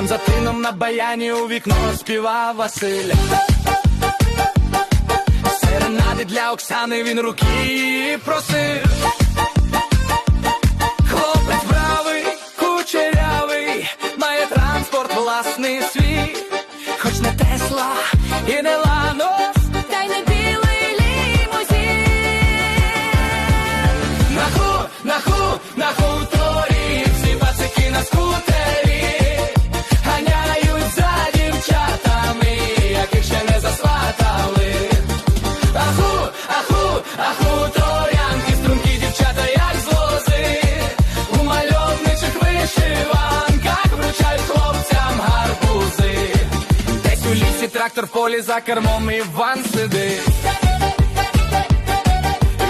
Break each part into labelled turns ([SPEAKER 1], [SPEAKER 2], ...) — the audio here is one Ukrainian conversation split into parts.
[SPEAKER 1] Там за тином на баяні у вікно співав Василь. Серенади для Оксани він руки просив. Хлопець бравий, кучерявий, має транспорт власний свій, хоч не Тесла і не Ланос, аху, аху, торянки, стрункі дівчата, як з лози, у мальовничих вишиванках вручають хлопцям гарбузи. Десь у лісі трактор в полі за кермом Іван сидить.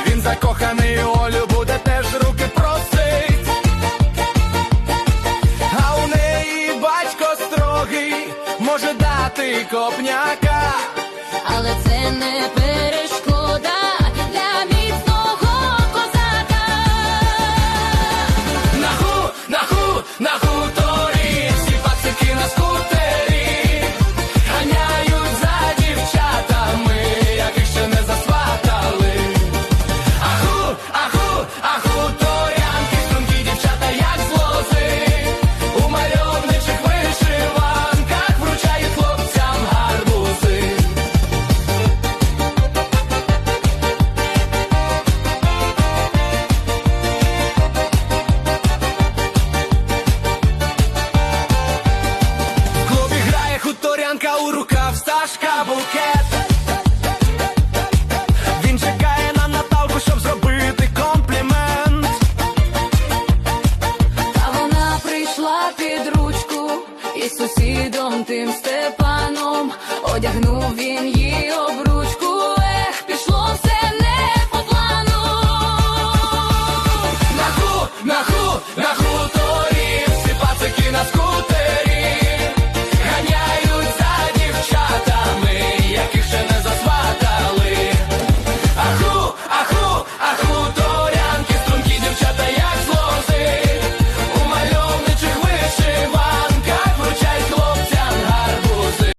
[SPEAKER 1] Він закоханий Олю буде теж руки просить. А у неї батько строгий може дати копняка.
[SPEAKER 2] Але це не
[SPEAKER 1] рукав букет. Він чекає на Наталку, щоб зробити комплімент.
[SPEAKER 2] Та вона прийшла під ручку із сусідом тим Степаном. Одягнув він її.